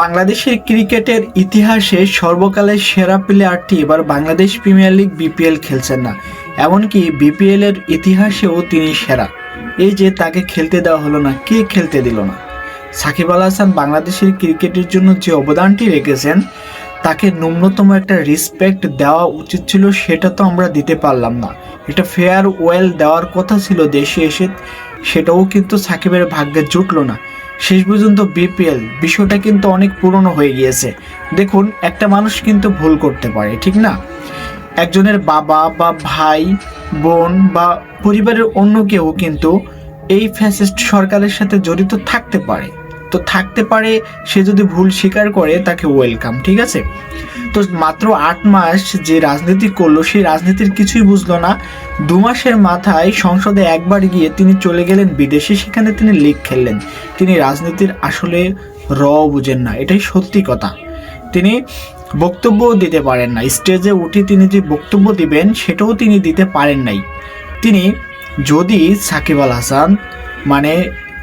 বাংলাদেশের ক্রিকেটের ইতিহাসে সর্বকালের সেরা প্লেয়ারটি এবার বাংলাদেশ প্রিমিয়ার লিগ বিপিএল খেলছেন না। এমনকি বিপিএল এর ইতিহাসেও তিনি সেরা। এই যে তাকে খেলতে দেওয়া হলো না, কে খেলতে দিল না? সাকিব আল হাসান বাংলাদেশের ক্রিকেটের জন্য যে অবদানটি রেখেছেন, তাকে ন্যূনতম একটা রেসপেক্ট দেওয়া উচিত ছিল সেটা তো আমরা দিতে পারলাম না। এটা ফেয়ার ওয়েল দেওয়ার কথা ছিল দেশে এসে, সেটাও কিন্তু সাকিবের ভাগ্যে জুটলো না। শেষ পর্যন্ত বিপিএল বিষয়টা কিন্তু অনেক পুরনো হয়ে গিয়েছে। দেখুন, একটা মানুষ কিন্তু ভুল করতে পারে, ঠিক না? একজনের বাবা বা ভাই, বোন বা পরিবারের অন্য কেউ কিন্তু এই ফ্যাসিস্ট সরকারের সাথে জড়িত থাকতে পারে। তো থাকতে পারে সে যদি ভুল স্বীকার করে তাকে ওয়েলকাম ঠিক আছে? তো মাত্র আট মাস যে রাজনীতি করল, সেই রাজনীতির কিছুই বুঝলো না। দু মাসের মাথায় সংসদে একবার গিয়ে তিনি চলে গেলেন বিদেশে, সেখানে তিনি লিগ খেললেন। তিনি রাজনীতির আসলে র বুঝেন না, এটাই সত্যি কথা। তিনি বক্তব্যও দিতে পারেন না স্টেজে উঠে তিনি যে বক্তব্য দিবেন, সেটাও তিনি দিতে পারেন নাই। তিনি যদি সাকিব আল হাসান মানে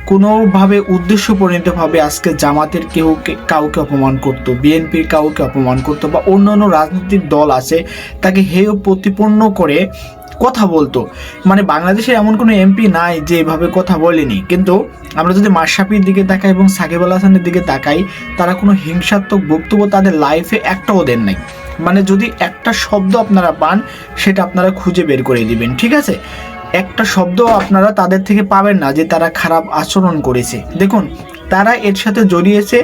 কোনোভাবে উদ্দেশ্য পরিণতভাবে আজকে জামাতের কেউ কাউকে অপমান করতো, বিএনপির কাউকে অপমান করতো বা অন্যান্য রাজনৈতিক দল আছে, তাকে হেয় প্রতিপন্ন করে কথা বলতো। মানে বাংলাদেশে এমন কোনো এমপি নাই যে এভাবে কথা বলেনি। কিন্তু আমরা যদি মাশরাফির দিকে তাকাই এবং সাকিব আল হাসানের দিকে তাকাই, তারা কোনো হিংসাত্মক বক্তব্য তাদের লাইফে একটাও দেন নাই। মানে যদি একটা শব্দ আপনারা পান, সেটা আপনারা খুঁজে বের করে দিবেন। ঠিক আছে? একটা শব্দ আপনারা তাদের থেকে পাবেন না যে তারা খারাপ আচরণ করেছে। দেখুন, তারা এর সাথে জড়িয়েছে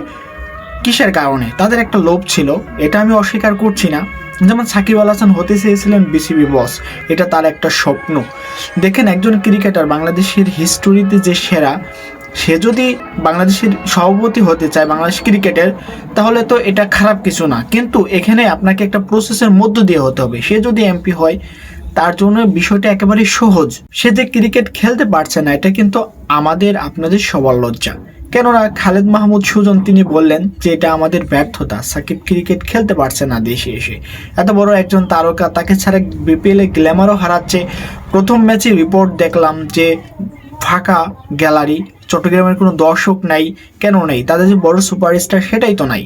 কিসের কারণে? তাদের একটা লোভ ছিল, এটা আমি অস্বীকার করছি না। যেমন সাকিব আল হাসান হতে চেয়েছিলেন বিসিবি বস, এটা তার একটা স্বপ্ন। দেখেন, একজন ক্রিকেটার বাংলাদেশের হিস্টোরিতে যে সেরা, সে যদি বাংলাদেশের সভাপতি হতে চায়, বাংলাদেশ ক্রিকেটের, তাহলে তো এটা খারাপ কিছু না। কিন্তু এখানে আপনাকে একটা প্রসেসের মধ্য দিয়ে হতে হবে। সে যদি এমপি হয় তার জন্য বিষয়টা একেবারে সহজ। সে যে ক্রিকেট খেলতে পারছে না, এটা কিন্তু আমাদের, আপনাদের সবার লজ্জা। কেননা খালেদ মাহমুদ সুজন তিনি বললেন যে এটা আমাদের ব্যর্থতা, সাকিব ক্রিকেট খেলতে পারছে না দেশে এসে। এত বড় একজন তারকা তাকে ছাড়া বিপিএল গ্ল্যামারও হারাচ্ছে। প্রথম ম্যাচে রিপোর্ট দেখলাম যে ফাঁকা গ্যালারি, চট্টগ্রামের কোনো দর্শক নাই, কেন নেই? তাদের যে বড় সুপারস্টার সেটাই তো নাই।